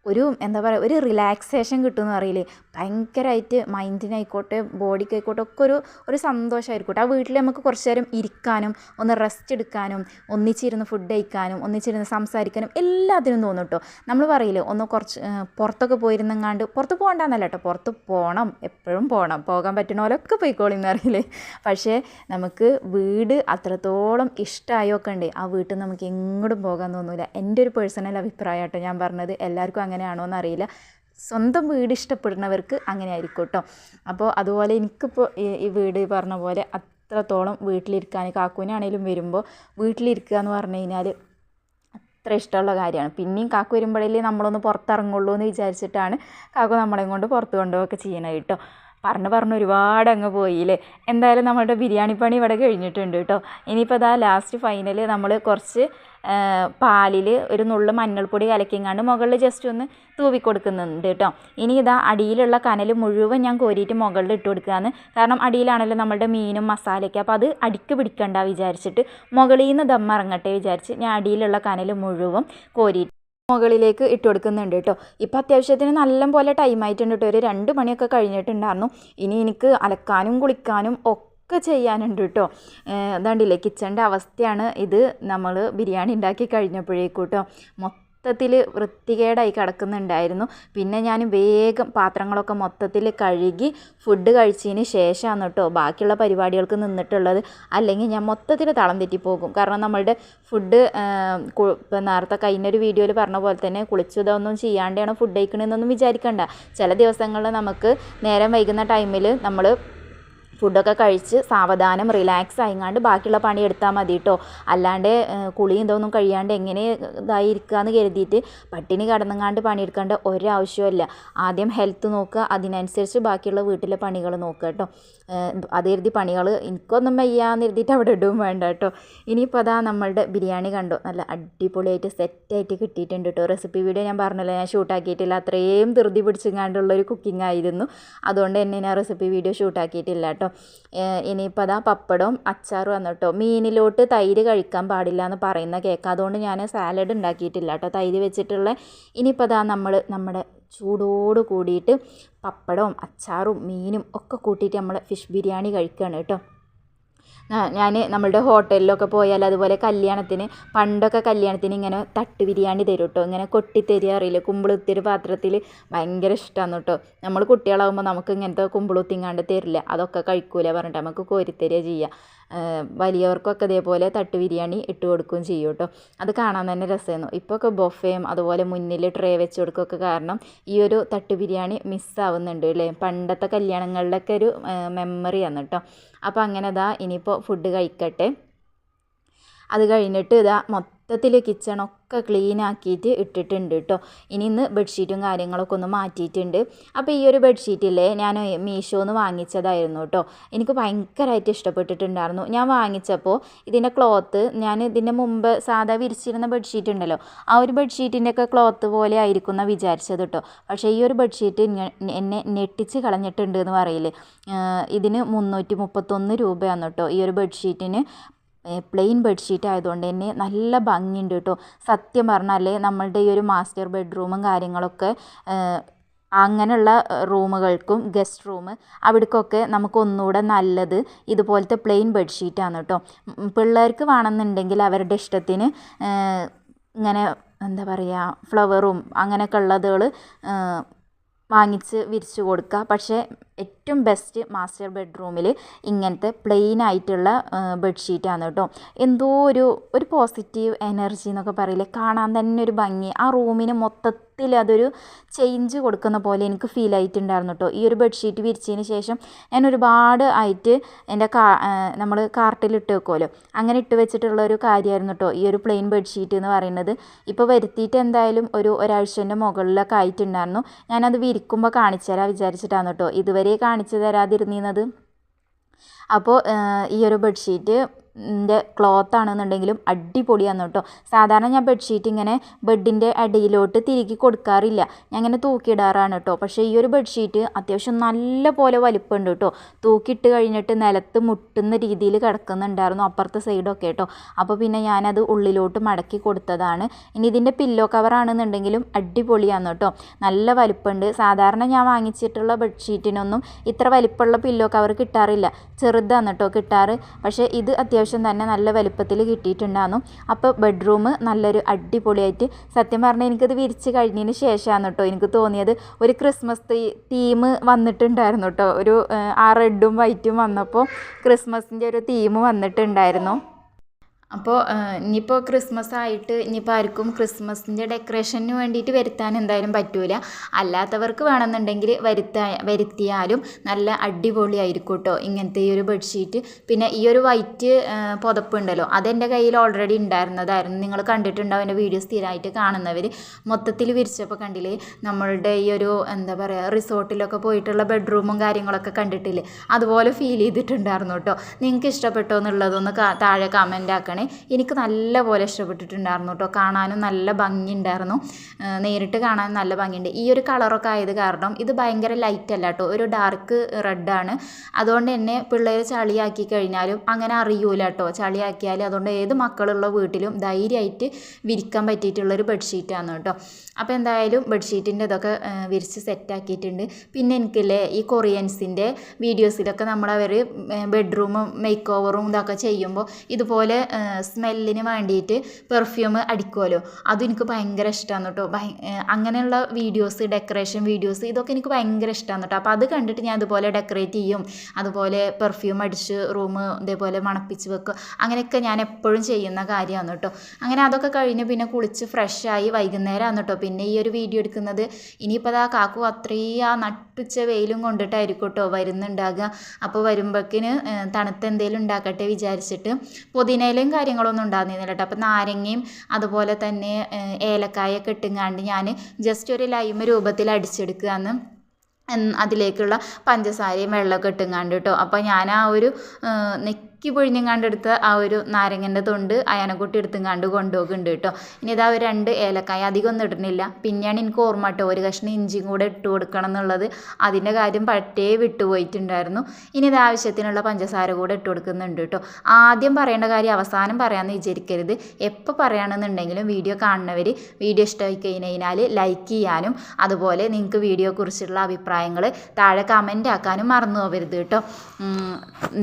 ഒരു എന്താ പറയുക ഒരു റിലാക്സേഷൻ കിട്ടുമെന്ന് പറയില്ലേ? ഭയങ്കരമായിട്ട് മൈൻഡിനായിക്കോട്ടെ ബോഡിക്കായിക്കോട്ടെ ഒക്കെ ഒരു ഒരു സന്തോഷമായിരിക്കോട്ടെ ആ വീട്ടിൽ നമുക്ക് കുറച്ച് നേരം ഇരിക്കാനും ഒന്ന് റെസ്റ്റ് എടുക്കാനും ഒന്നിച്ചിരുന്ന് ഫുഡ് കഴിക്കാനും ഒന്നിച്ചിരുന്ന് സംസാരിക്കാനും എല്ലാത്തിനും തോന്നും കേട്ടോ നമ്മൾ പറയില്ലേ ഒന്ന് കുറച്ച് പുറത്തൊക്കെ പോയിരുന്നെങ്ങാണ്ട് പുറത്ത് പോകണ്ടെന്നല്ല കേട്ടോ പുറത്ത് പോകണം എപ്പോഴും പോകണം പോകാൻ പറ്റുന്ന പോലൊക്കെ പോയിക്കോളി എന്നറിയില്ലേ പക്ഷേ നമുക്ക് വീട് അത്രത്തോളം ഇഷ്ടമായൊക്കെ ഉണ്ട് ആ വീട്ടിൽ നമുക്ക് എങ്ങോട്ടും പോകാൻ തോന്നില്ല എന്റെ ഒരു പേഴ്സണൽ അഭിപ്രായം കേട്ടോ ഞാൻ പറഞ്ഞത്. എല്ലാവർക്കും അങ്ങനെയാണോ എന്നറിയില്ല. സ്വന്തം വീട് ഇഷ്ടപ്പെടുന്നവർക്ക് അങ്ങനെ ആയിരിക്കും കേട്ടോ അപ്പോൾ അതുപോലെ എനിക്കിപ്പോൾ ഈ വീട് പറഞ്ഞ പോലെ അത്രത്തോളം വീട്ടിലിരിക്കാൻ കാക്കൂനാണേലും വരുമ്പോൾ വീട്ടിലിരിക്കുക എന്ന് പറഞ്ഞു കഴിഞ്ഞാൽ അത്ര ഇഷ്ടമുള്ള കാര്യമാണ്. പിന്നെയും കാക്ക വരുമ്പോഴല്ലേ നമ്മളൊന്ന് പുറത്തിറങ്ങുള്ളൂ എന്ന് വിചാരിച്ചിട്ടാണ് കാക്ക നമ്മളെയും കൊണ്ട് പുറത്ത് കൊണ്ടുപോകൊക്കെ ചെയ്യണത് കേട്ടോ. പറഞ്ഞു പറഞ്ഞ് ഒരുപാട് അങ്ങ് പോയില്ലേ. എന്തായാലും നമ്മളുടെ ബിരിയാണി പണി ഇവിടെ കഴിഞ്ഞിട്ടുണ്ട് കേട്ടോ. ഇനിയിപ്പോൾ അതാ ലാസ്റ്റ് ഫൈനൽ നമ്മൾ കുറച്ച് പാലിൽ ഒരു നുള്ളു മഞ്ഞൾപ്പൊടി കലക്കിങ്ങാണ്ട് മുകളിൽ ജസ്റ്റ് ഒന്ന് തൂവി കൊടുക്കുന്നുണ്ട് കേട്ടോ ഇനി ഇതാ അടിയിലുള്ള കനൽ മുഴുവൻ ഞാൻ കോരിയിട്ട് മുകളിൽ ഇട്ട് കൊടുക്കുകയാണ്. കാരണം അടിയിലാണല്ലോ നമ്മുടെ മീനും മസാലയൊക്കെ. അപ്പോൾ അത് അടിക്ക് പിടിക്കണ്ട വിചാരിച്ചിട്ട് മുകളിൽ നിന്ന് ദം ഇറങ്ങട്ടെ വിചാരിച്ച് ഞാൻ അടിയിലുള്ള കനൽ മുഴുവൻ കോരിയിട്ട് മുകളിലേക്ക് ഇട്ട് കൊടുക്കുന്നുണ്ട് കേട്ടോ ഇപ്പം അത്യാവശ്യത്തിന് നല്ലപോലെ ടൈം ആയിട്ടുണ്ട് കേട്ടോ ഒരു രണ്ട് മണിയൊക്കെ കഴിഞ്ഞിട്ടുണ്ടായിരുന്നു. ഇനി എനിക്ക് അലക്കാനും കുളിക്കാനും ഒക്കെ ചെയ്യാനുണ്ട് കേട്ടോ. അതാണ്ടില്ലേ കിച്ചണിന്റെ അവസ്ഥയാണ് ഇത്. നമ്മൾ ബിരിയാണി ഉണ്ടാക്കി കഴിഞ്ഞപ്പോഴേക്കും കേട്ടോ മൊത്തത്തിൽ വൃത്തികേടായി കിടക്കുന്നുണ്ടായിരുന്നു. പിന്നെ ഞാൻ വേഗം പാത്രങ്ങളൊക്കെ മൊത്തത്തിൽ കഴുകി ഫുഡ് കഴിച്ചതിന് ശേഷമാണ് കേട്ടോ ബാക്കിയുള്ള പരിപാടികൾക്ക് നിന്നിട്ടുള്ളത്. അല്ലെങ്കിൽ ഞാൻ മൊത്തത്തിൽ തളം തെറ്റിപ്പോകും. കാരണം നമ്മളുടെ ഫുഡ് ഇപ്പം നേരത്തെ കഴിഞ്ഞൊരു വീഡിയോയിൽ പറഞ്ഞ പോലെ തന്നെ കുളിച്ചതൊന്നും ചെയ്യാണ്ടാണ് ഫുഡ് കഴിക്കണമെന്നൊന്നും വിചാരിക്കണ്ട. ചില ദിവസങ്ങളിൽ നമുക്ക് നേരം വൈകുന്ന ടൈമിൽ നമ്മൾ ഫുഡൊക്കെ കഴിച്ച് സാവധാനം റിലാക്സ് ആയിങ്ങാണ്ട് ബാക്കിയുള്ള പണി എടുത്താൽ മതി കേട്ടോ അല്ലാണ്ട് കുളിയും ഇതൊന്നും കഴിയാണ്ട് എങ്ങനെ ഇതായി ഇരിക്കുകയെന്ന് കരുതിയിട്ട് പട്ടിണി കിടന്നങ്ങാണ്ട് പണിയെടുക്കേണ്ട ഒരാവശ്യമില്ല ആദ്യം ഹെൽത്ത് നോക്കുക അതിനനുസരിച്ച് ബാക്കിയുള്ള വീട്ടിലെ പണികൾ നോക്കുക കേട്ടോ അത് കരുതി പണികൾ എനിക്കൊന്നും വയ്യാന്ന് കരുതിയിട്ട് അവിടെ ഇടും വേണ്ട കേട്ടോ ഇനിയിപ്പോൾ അതാ നമ്മളുടെ ബിരിയാണി കണ്ടോ. നല്ല അടിപൊളിയായിട്ട് സെറ്റായിട്ട് കിട്ടിയിട്ടുണ്ട് കേട്ടോ റെസിപ്പി വീഡിയോ ഞാൻ പറഞ്ഞല്ലോ ഞാൻ ഷൂട്ടാക്കിയിട്ടില്ല അത്രയും ധൃതി പിടിച്ചിങ്ങാണ്ടുള്ളൊരു കുക്കിംഗ് ആയിരുന്നു. അതുകൊണ്ട് തന്നെ ഞാൻ റെസിപ്പി വീഡിയോ ഷൂട്ടാക്കിയിട്ടില്ല കേട്ടോ ഇനിയിപ്പോൾ അതാ പപ്പടവും അച്ചാറും ആണ് കേട്ടോ മീനിലോട്ട് തൈര് കഴിക്കാൻ പാടില്ല എന്ന് പറയുന്ന കേക്ക്. അതുകൊണ്ട് ഞാൻ സാലഡ് ഉണ്ടാക്കിയിട്ടില്ല കേട്ടോ. തൈര് വെച്ചിട്ടുള്ള ഇനിയിപ്പോൾ അതാ നമ്മൾ നമ്മുടെ ചൂടോട് കൂടിയിട്ട് പപ്പടവും അച്ചാറും മീനും ഒക്കെ കൂട്ടിയിട്ട് നമ്മൾ ഫിഷ് ബിരിയാണി കഴിക്കുകയാണ് കേട്ടോ. ഞാൻ നമ്മളുടെ ഹോട്ടലിലൊക്കെ പോയാൽ അതുപോലെ കല്യാണത്തിന് പണ്ടൊക്കെ കല്യാണത്തിന് ഇങ്ങനെ തട്ട് ബിരിയാണി തരും കേട്ടോ ഇങ്ങനെ കൊട്ടിത്തരിക അറിയില്ല? കുമ്പിളുത്തിരി പാത്രത്തിൽ ഭയങ്കര ഇഷ്ടമാണ് കേട്ടോ നമ്മൾ കുട്ടികളാകുമ്പോൾ നമുക്ക് ഇങ്ങനത്തെ കുമ്പിളുത്തിങ്ങാണ്ട് തരില്ല. അതൊക്കെ കഴിക്കൂല പറഞ്ഞിട്ട് നമുക്ക് കോരിത്തരിക ചെയ്യുക വലിയവർക്കൊക്കെ ഇതേപോലെ തട്ട് ബിരിയാണി ഇട്ട് കൊടുക്കുകയും ചെയ്യും കേട്ടോ. അത് കാണാൻ തന്നെ രസമായിരുന്നു. ഇപ്പോൾ ഒക്കെ ബൊഫയും അതുപോലെ മുന്നിൽ ട്രേ വെച്ച് കൊടുക്കുകയൊക്കെ കാരണം ഈ ഒരു തട്ട് ബിരിയാണി മിസ്സാവുന്നുണ്ട് അല്ലേ? പണ്ടത്തെ കല്യാണങ്ങളിലൊക്കെ ഒരു മെമ്മറിയാണ് കേട്ടോ. അപ്പോൾ അങ്ങനെ ഇതാ ഇനിയിപ്പോൾ ഫുഡ് കഴിക്കട്ടെ. അത് കഴിഞ്ഞിട്ട് ഇതാ മൊത്തത്തിൽ കിച്ചണൊക്കെ ക്ലീൻ ആക്കിയിട്ട് ഇട്ടിട്ടുണ്ട് കേട്ടോ ഇനി ഇന്ന് ബെഡ്ഷീറ്റും കാര്യങ്ങളൊക്കെ ഒന്ന് മാറ്റിയിട്ടുണ്ട്. അപ്പോൾ ഈ ഒരു ബെഡ്ഷീറ്റില്ലേ ഞാൻ മീഷോന്ന് വാങ്ങിച്ചതായിരുന്നു കേട്ടോ എനിക്ക് ഭയങ്കരമായിട്ട് ഇഷ്ടപ്പെട്ടിട്ടുണ്ടായിരുന്നു. ഞാൻ വാങ്ങിച്ചപ്പോൾ ഇതിന്റെ ക്ലോത്ത് ഞാൻ ഇതിന്റെ മുമ്പ് സാധാ വിരിച്ചിരുന്ന ബെഡ്ഷീറ്റ് ഉണ്ടല്ലോ ആ ഒരു ബെഡ്ഷീറ്റിന്റെ ഒക്കെ ക്ലോത്ത് പോലെ ആയിരിക്കും എന്നാണ് വിചാരിച്ചത് കേട്ടോ പക്ഷേ ഈ ഒരു ബെഡ്ഷീറ്റ് എന്നെ ഞെട്ടിച്ച് കളഞ്ഞിട്ടുണ്ട് എന്ന് പറയില്ലേ ഇതിന് മുന്നൂറ്റി മുപ്പത്തൊന്ന് രൂപയാണ് കേട്ടോ ഈ ഒരു ബെഡ്ഷീറ്റിന് പ്ലെയിൻ ബെഡ്ഷീറ്റ് ആയതുകൊണ്ട് തന്നെ നല്ല ഭംഗിയുണ്ട് കേട്ടോ. സത്യം പറഞ്ഞാൽ നമ്മളുടെ ഈ ഒരു മാസ്റ്റർ ബെഡ്റൂമും കാര്യങ്ങളൊക്കെ അങ്ങനെയുള്ള റൂമുകൾക്കും ഗസ്റ്റ് റൂം അവിടേക്കൊക്കെ നമുക്ക് ഒന്നുകൂടെ നല്ലത് ഇതുപോലത്തെ പ്ലെയിൻ ബെഡ്ഷീറ്റാണ് കേട്ടോ. പിള്ളേർക്ക് വേണമെന്നുണ്ടെങ്കിൽ അവരുടെ ഇഷ്ടത്തിന് ഇങ്ങനെ എന്താ പറയുക ഫ്ലവറും അങ്ങനെയൊക്കെ ഉള്ളതുകൾ വാങ്ങിച്ച് വിരിച്ചു കൊടുക്കുക പക്ഷേ ഏറ്റവും ബെസ്റ്റ് മാസ്റ്റർ ബെഡ്റൂമിൽ ഇങ്ങനത്തെ പ്ലെയിൻ ആയിട്ടുള്ള ബെഡ്ഷീറ്റാണ് കേട്ടോ എന്തോ ഒരു ഒരു പോസിറ്റീവ് എനർജി എന്നൊക്കെ പറയില്ലേ? കാണാൻ തന്നെ ഒരു ഭംഗി. ആ റൂമിന് മൊത്തത്തിൽ അതൊരു ചേഞ്ച് കൊടുക്കുന്ന പോലെ എനിക്ക് ഫീൽ ആയിട്ടുണ്ടായിരുന്നു കേട്ടോ ഈ ഒരു ബെഡ്ഷീറ്റ് വിരിച്ചതിന് ശേഷം ഞാൻ ഒരുപാട് ആയിട്ട് എന്റെ കാ നമ്മൾ കാർട്ടിൽ ഇട്ട് വെക്കുമല്ലോ അങ്ങനെ ഇട്ട് വെച്ചിട്ടുള്ള ഒരു കാര്യമായിരുന്നു കേട്ടോ ഈ ഒരു പ്ലെയിൻ ബെഡ്ഷീറ്റ് എന്ന് പറയുന്നത്. ഇപ്പോൾ വരുത്തിയിട്ട് എന്തായാലും ഒരു ഒരാഴ്ചന്റെ മുകളിലൊക്കെ ആയിട്ടുണ്ടായിരുന്നു. ഞാനത് വിരിക്കുമ്പോൾ കാണിച്ചു തരാം വിചാരിച്ചിട്ടാണ് കേട്ടോ ഇതുവരെ കാണിച്ചു തരാതിരുന്നത് അപ്പോൾ ഈ ഒരു ബെഡ്ഷീറ്റ് ന്റെ ക്ലോത്ത് ആണെന്നുണ്ടെങ്കിലും അടിപൊളിയാണ് കേട്ടോ. സാധാരണ ഞാൻ ബെഡ്ഷീറ്റ് ഇങ്ങനെ ബെഡിന്റെ അടിയിലോട്ട് തിരികെ കൊടുക്കാറില്ല. ഞാൻ ഇങ്ങനെ തൂക്കിയിടാറാണ് കേട്ടോ. പക്ഷേ ഈ ഒരു ബെഡ്ഷീറ്റ് അത്യാവശ്യം നല്ല പോലെ വലിപ്പമുണ്ട് കേട്ടോ. തൂക്കിയിട്ട് കഴിഞ്ഞിട്ട് നിലത്ത് മുട്ടുന്ന രീതിയിൽ കിടക്കുന്നുണ്ടായിരുന്നു അപ്പുറത്തെ സൈഡൊക്കെ കേട്ടോ. അപ്പോൾ പിന്നെ ഞാനത് ഉള്ളിലോട്ട് മടക്കി കൊടുത്തതാണ്. ഇനി ഇതിന്റെ പില്ലോ കവറാണെന്നുണ്ടെങ്കിലും അടിപൊളിയാണ് കേട്ടോ. നല്ല വലിപ്പമുണ്ട് സാധാരണ ഞാൻ വാങ്ങിച്ചിട്ടുള്ള ബെഡ്ഷീറ്റിനൊന്നും ഇത്ര വലിപ്പമുള്ള പില്ലോ കവർ കിട്ടാറില്ല. ചെറുതാണ് കേട്ടോ കിട്ടാറ്. പക്ഷേ ഇത് അത്യാവശ്യം തന്നെ നല്ല വലിപ്പത്തിൽ കിട്ടിയിട്ടുണ്ടായിരുന്നു. അപ്പോൾ ബെഡ്റൂം നല്ലൊരു അടിപൊളിയായിട്ട് സത്യം പറഞ്ഞാൽ എനിക്കത് വിരിച്ച് കഴിഞ്ഞതിന് ശേഷമാണ് കേട്ടോ എനിക്ക് തോന്നിയത്. ഒരു ക്രിസ്മസ് തീം വന്നിട്ടുണ്ടായിരുന്നു കേട്ടോ. ഒരു ആ റെഡും വൈറ്റും വന്നപ്പോൾ ക്രിസ്മസിന്റെ ഒരു തീം വന്നിട്ടുണ്ടായിരുന്നു. അപ്പോൾ ഇനിയിപ്പോൾ ക്രിസ്മസ് ആയിട്ട് ഇനിയിപ്പോൾ ആർക്കും ക്രിസ്മസിന്റെ ഡെക്കറേഷന് വേണ്ടിയിട്ട് വരുത്താൻ എന്തായാലും പറ്റൂല. അല്ലാത്തവർക്ക് വേണമെന്നുണ്ടെങ്കിൽ വരുത്താ വരുത്തിയാലും നല്ല അടിപൊളി ആയിരിക്കും കേട്ടോ ഇങ്ങനത്തെ ഈ ഒരു ബെഡ്ഷീറ്റ്. പിന്നെ ഈ ഒരു വൈറ്റ് പുതപ്പ് ഉണ്ടല്ലോ അതെന്റെ കയ്യിൽ ഓൾറെഡി ഉണ്ടായിരുന്നതായിരുന്നു. നിങ്ങൾ കണ്ടിട്ടുണ്ടാവും എന്റെ വീഡിയോ സ്ഥിരമായിട്ട് കാണുന്നവർ മൊത്തത്തിൽ വിരിച്ചപ്പോൾ കണ്ടില്ലേ നമ്മളുടെ ഈ ഒരു എന്താ പറയുക റിസോർട്ടിലൊക്കെ പോയിട്ടുള്ള ബെഡ്റൂമും കാര്യങ്ങളൊക്കെ കണ്ടിട്ടില്ലേ? അതുപോലെ ഫീൽ ചെയ്തിട്ടുണ്ടായിരുന്നു കേട്ടോ. നിങ്ങൾക്ക് ഇഷ്ടപ്പെട്ടോ എന്നുള്ളതൊന്ന് താഴെ കമന്റ് ആക്കണേ. എനിക്ക് നല്ല പോലെ ഇഷ്ടപ്പെട്ടിട്ടുണ്ടായിരുന്നു കേട്ടോ. കാണാനും നല്ല ഭംഗിയുണ്ടായിരുന്നു. നേരിട്ട് കാണാൻ നല്ല ഭംഗിയുണ്ട്. ഈ ഒരു കളറൊക്കെ ആയത് കാരണം ഇത് ഭയങ്കര ലൈറ്റ് അല്ല കേട്ടോ. ഒരു ഡാർക്ക് റെഡാണ് അതുകൊണ്ട് തന്നെ പിള്ളേർ ചളിയാക്കി കഴിഞ്ഞാലും അങ്ങനെ അറിയൂല കേട്ടോ. ചളിയാക്കിയാൽ അതുകൊണ്ട് ഏത് മക്കളുള്ള വീട്ടിലും ധൈര്യമായിട്ട് വിരിക്കാൻ പറ്റിയിട്ടുള്ളൊരു ബെഡ്ഷീറ്റാണ് കേട്ടോ. അപ്പോൾ എന്തായാലും ബെഡ്ഷീറ്റിന്റെ ഇതൊക്കെ വിരിച്ച് സെറ്റാക്കിയിട്ടുണ്ട് പിന്നെ എനിക്കില്ലേ ഈ കൊറിയൻസിന്റെ വീഡിയോസിലൊക്കെ നമ്മളവർ ബെഡ്റൂമും മേക്ക് ഓവറും ഇതൊക്കെ ചെയ്യുമ്പോൾ ഇതുപോലെ സ്മെല്ലിന് വേണ്ടിയിട്ട് പെർഫ്യൂം അടിക്കുമല്ലോ അതും എനിക്ക് ഭയങ്കര ഇഷ്ടമാണ് കേട്ടോ. അങ്ങനെയുള്ള വീഡിയോസ് ഡെക്കറേഷൻ വീഡിയോസ് ഇതൊക്കെ എനിക്ക് ഭയങ്കര ഇഷ്ടമാണ് കേട്ടോ. അപ്പോൾ അത് കണ്ടിട്ട് ഞാൻ ഇതുപോലെ ഡെക്കറേറ്റ് ചെയ്യും. അതുപോലെ പെർഫ്യൂം അടിച്ച് റൂം ഇതേപോലെ മണപ്പിച്ച് വെക്കും. അങ്ങനെയൊക്കെ ഞാൻ എപ്പോഴും ചെയ്യുന്ന കാര്യമാണ് കേട്ടോ. അങ്ങനെ അതൊക്കെ കഴിഞ്ഞ് പിന്നെ കുളിച്ച് ഫ്രഷായി വൈകുന്നേരമാണ് കേട്ടോ. പിന്നെ ഈ ഒരു വീഡിയോ എടുക്കുന്നത്. ഇനിയിപ്പോൾ അതാ കാക്കു അത്രയും ആ നട്ടുച്ച വെയിലും കൊണ്ടിട്ടായിരിക്കും കേട്ടോ വരുന്നുണ്ടാകുക അപ്പോൾ വരുമ്പോഴേക്കിന് തണുത്ത എന്തെങ്കിലും ഉണ്ടാക്കട്ടെ വിചാരിച്ചിട്ട് പുതിനയിലും കാര്യങ്ങളൊന്നും ഉണ്ടാകുന്നില്ല കേട്ടോ അപ്പോൾ നാരങ്ങയും അതുപോലെ തന്നെ ഏലക്കായൊക്കെ ഇട്ടുങ്ങാണ്ട് ഞാൻ ജസ്റ്റ് ഒരു ലൈമ രൂപത്തിൽ അടിച്ചെടുക്കുകയെന്ന് അതിലേക്കുള്ള പഞ്ചസാരയും വെള്ളമൊക്കെ ഇട്ടുങ്ങാണ്ട് കേട്ടോ അപ്പോൾ ഞാൻ ആ ഒരു നെക്കി പൊഴിഞ്ഞങ്ങാണ്ട് എടുത്ത ആ ഒരു നാരങ്ങന്റെ തൊണ്ട് അയാനക്കുട്ടി എടുത്തുങ്ങാണ്ട് കൊണ്ടുപോകുന്നുണ്ട് കേട്ടോ. ഇനി ഇതാ ഒരു രണ്ട് ഏലക്കായ അധികം ഒന്നും ഇടുന്നില്ല. പിന്നെയാണ് എനിക്ക് ഓർമ്മ കേട്ടോ ഒരു കഷ്ണം ഇഞ്ചിയും കൂടെ ഇട്ട് കൊടുക്കണം എന്നുള്ളത്. അതിന്റെ കാര്യം പറ്റേ വിട്ടുപോയിട്ടുണ്ടായിരുന്നു. ഇനി ഇത് ആവശ്യത്തിനുള്ള പഞ്ചസാര കൂടെ ഇട്ട് കൊടുക്കുന്നുണ്ട് കേട്ടോ. ആദ്യം പറയേണ്ട കാര്യം അവസാനം പറയാമെന്ന് വിചാരിക്കരുത്. എപ്പോൾ പറയുകയാണെന്നുണ്ടെങ്കിലും വീഡിയോ കാണുന്നവർ വീഡിയോ ഇഷ്ടമായി കഴിഞ്ഞാൽ ലൈക്ക് ചെയ്യാനും അതുപോലെ നിങ്ങൾക്ക് വീഡിയോയെക്കുറിച്ചുള്ള അഭിപ്രായങ്ങൾ താഴെ കമന്റ് ആക്കാനും മറന്നു പോകരുത് കേട്ടോ.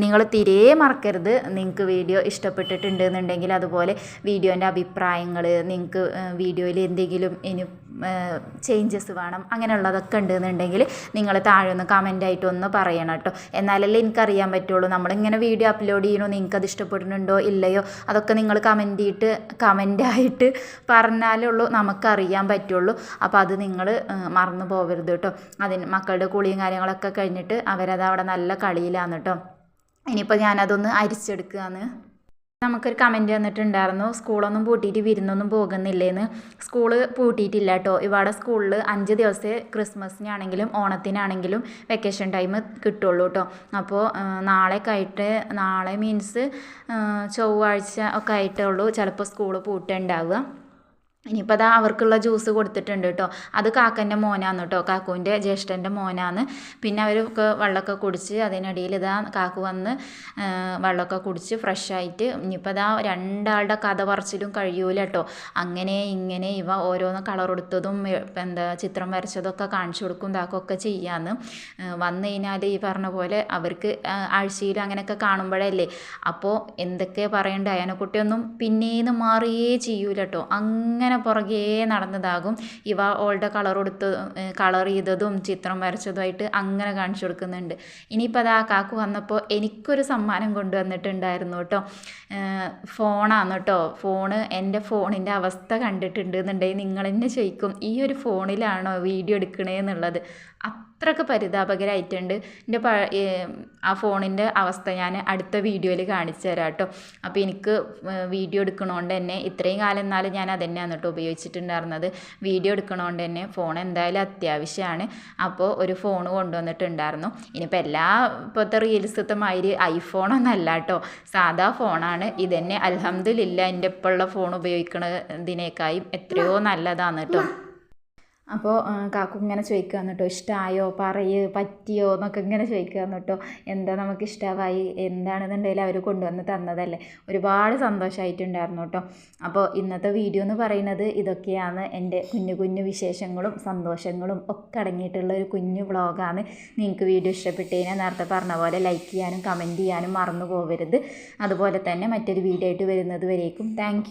നിങ്ങൾ തീരെ മറക്കരുത്. നിങ്ങൾക്ക് വീഡിയോ ഇഷ്ടപ്പെട്ടിട്ടുണ്ട് എന്നുണ്ടെങ്കിൽ അതുപോലെ വീഡിയോന്റെ അഭിപ്രായങ്ങൾ നിങ്ങൾക്ക് വീഡിയോയിൽ എന്തെങ്കിലും ഇനി ചേഞ്ചസ് വേണം അങ്ങനെയുള്ളതൊക്കെ ഉണ്ടെന്നുണ്ടെങ്കിൽ നിങ്ങൾ താഴെ ഒന്ന് കമന്റായിട്ട് ഒന്ന് പറയണം കേട്ടോ. എന്നാലല്ലേ എനിക്കറിയാൻ പറ്റുള്ളൂ. നമ്മളിങ്ങനെ വീഡിയോ അപ്ലോഡ് ചെയ്യണോ നിങ്ങൾക്ക് അത് ഇഷ്ടപ്പെടുന്നുണ്ടോ ഇല്ലയോ? അതൊക്കെ നിങ്ങൾ കമന്റ് ചെയ്തിട്ട് കമന്റായിട്ട് പറഞ്ഞാലേ ഉള്ളൂ. നമുക്കറിയാൻ പറ്റുള്ളൂ. അപ്പോൾ അത് നിങ്ങൾ മറന്നു പോകരുത് കേട്ടോ. അതിന് മക്കളുടെ കുളിയും കാര്യങ്ങളൊക്കെ കഴിഞ്ഞിട്ട് അവരത് അവിടെ നല്ല കളിയിലാണ് കേട്ടോ. ഇനിയിപ്പോൾ ഞാനതൊന്ന് അരിച്ചെടുക്കുകയാണ് നമുക്കൊരു കമന്റ് വന്നിട്ടുണ്ടായിരുന്നു സ്കൂളൊന്നും പൂട്ടിയിട്ട് വിരുന്നൊന്നും പോകുന്നില്ലേന്ന്. സ്കൂൾ പൂട്ടിയിട്ടില്ല കേട്ടോ ഇവിടെ സ്കൂളിൽ അഞ്ച് ദിവസമേ ക്രിസ്മസിനാണെങ്കിലും ഓണത്തിനാണെങ്കിലും വെക്കേഷൻ ടൈം കിട്ടുള്ളൂ കേട്ടോ അപ്പോൾ നാളെ ആയിട്ട് നാളെ മീൻസ് ചൊവ്വാഴ്ച ഒക്കെ ആയിട്ടേ ഉള്ളൂ. ചിലപ്പോൾ സ്കൂൾ പൂട്ടുണ്ടാവുക. ഇനിയിപ്പോൾ അതാ അവർക്കുള്ള ജ്യൂസ് കൊടുത്തിട്ടുണ്ട് കേട്ടോ. അത് കാക്കന്റെ മോനാന്ന് കേട്ടോ. കാക്കുവിന്റെ ജ്യേഷ്ഠന്റെ മോനാന്ന്. പിന്നെ അവരൊക്കെ വെള്ളമൊക്കെ കുടിച്ച് അതിനിടയിൽ ഇതാ കാക്കു വന്ന് വെള്ളമൊക്കെ കുടിച്ച് ഫ്രഷായിട്ട് ഇനിയിപ്പോൾ അതാ രണ്ടാളുടെ കഥ പറച്ചിലും കഴിയൂല കേട്ടോ. അങ്ങനെ ഇങ്ങനെ ഇവ ഓരോന്ന് കളർ കൊടുത്തതും എന്താ ചിത്രം വരച്ചതൊക്കെ കാണിച്ചു കൊടുക്കും ഇതാക്കൊക്കെ ചെയ്യാമെന്ന് വന്നു കഴിഞ്ഞാൽ ഈ പറഞ്ഞ പോലെ അവർക്ക് ആഴ്ചയിൽ അങ്ങനെയൊക്കെ കാണുമ്പോഴല്ലേ. അപ്പോൾ എന്തൊക്കെ പറയണ്ടേ? അയനക്കുട്ടിയൊന്നും പിന്നേന്ന് മാറിയേ ചെയ്യൂല കേട്ടോ. അങ്ങനെ ഇങ്ങനെ പുറകേ നടന്നതാകും. ഇവ ഓളുടെ കളർ കൊടുത്ത് കളർ ചെയ്തതും ചിത്രം വരച്ചതുമായിട്ട് അങ്ങനെ കാണിച്ചു കൊടുക്കുന്നുണ്ട്. ഇനിയിപ്പോൾ അതാ കാക്കു വന്നപ്പോൾ എനിക്കൊരു സമ്മാനം കൊണ്ടുവന്നിട്ടുണ്ടായിരുന്നു കേട്ടോ. ഫോണാണ് കേട്ടോ. ഫോണ് എന്റെ ഫോണിന്റെ അവസ്ഥ കണ്ടിട്ടുണ്ട് എന്നുണ്ടെങ്കിൽ നിങ്ങൾ തന്നെ ചോദിക്കും ഈ ഒരു ഫോണിലാണോ വീഡിയോ എടുക്കണേ എന്നുള്ളത് അത്രയ്ക്ക് പരിതാപകരമായിട്ടുണ്ട് എന്റെ പ ആ ഫോണിന്റെ അവസ്ഥ ഞാൻ അടുത്ത വീഡിയോയിൽ കാണിച്ചു തരാം കേട്ടോ. അപ്പോൾ എനിക്ക് വീഡിയോ എടുക്കണോണ്ട് തന്നെ ഇത്രയും കാലം എന്നാലും ഞാൻ അത് തന്നെയാണ് കേട്ടോ ഉപയോഗിച്ചിട്ടുണ്ടായിരുന്നത്. വീഡിയോ എടുക്കണോണ്ട് തന്നെ ഫോൺ എന്തായാലും അത്യാവശ്യമാണ്. അപ്പോൾ ഒരു ഫോൺ കൊണ്ടുവന്നിട്ടുണ്ടായിരുന്നു. ഇനിയിപ്പോൾ എല്ലാ ഇപ്പോഴത്തെ റീൽസത്തെ മാതിരി ഐഫോണൊന്നല്ല കേട്ടോ. സാധാ ഫോണാണ്. ഇതന്നെ അലഹമ്മദില്ല എന്റെ ഇപ്പോഴുള്ള ഫോൺ ഉപയോഗിക്കുന്നതിനേക്കായും എത്രയോ നല്ലതാണ് കേട്ടോ. അപ്പോൾ കാക്കു ഇങ്ങനെ ചോദിക്കുകയാണ് കേട്ടോ ഇഷ്ടമായോ പറയ് പറ്റിയോ? എന്നൊക്കെ ഇങ്ങനെ ചോദിക്കുകയാണ് കേട്ടോ എന്താ നമുക്ക് ഇഷ്ടമായി എന്താണെന്നുണ്ടെങ്കിൽ അവർ കൊണ്ടുവന്ന് തന്നതല്ലേ? ഒരുപാട് സന്തോഷമായിട്ടുണ്ടായിരുന്നു കേട്ടോ അപ്പോൾ ഇന്നത്തെ വീഡിയോ എന്ന് പറയുന്നത് ഇതൊക്കെയാണ്. എന്റെ കുഞ്ഞു കുഞ്ഞു വിശേഷങ്ങളും സന്തോഷങ്ങളും ഒക്കെ അടങ്ങിയിട്ടുള്ള ഒരു കുഞ്ഞു വ്ളോഗാണ്. നിങ്ങൾക്ക് വീഡിയോ ഇഷ്ടപ്പെട്ടതിനെ നേരത്തെ പറഞ്ഞ പോലെ ലൈക്ക് ചെയ്യാനും കമന്റ് ചെയ്യാനും മറന്നു പോകരുത് അതുപോലെ തന്നെ മറ്റൊരു വീഡിയോ ആയിട്ട് വരുന്നത് വരേക്കും. താങ്ക്